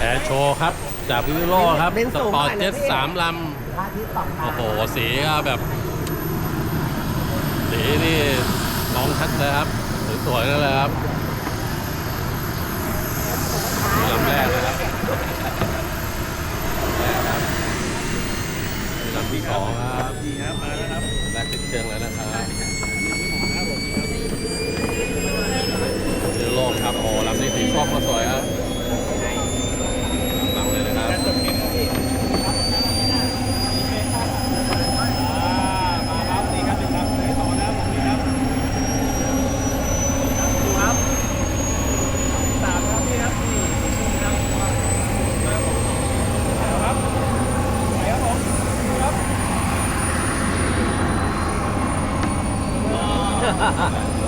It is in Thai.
แอร์โชว์ครับ จากพิวิโลครับบินสสูงปอร์ตหน่อยนะเจ็ตพี่ สามลพระอาทิตย์ตกำ โอ้โห สีก็แบบ สีนี่ลองชัดเลยครับ สวยๆนั่นเลยครับนี่ลำแรกเลยครับแรกครับนี่ลำที่สองครับดีครับมาแล้วครับแรกติดเครื่องแล้วนะครับนี่โล่งครับ โอ้ลำนี้สีส้มก็สวยครับ 哈哈哈哈。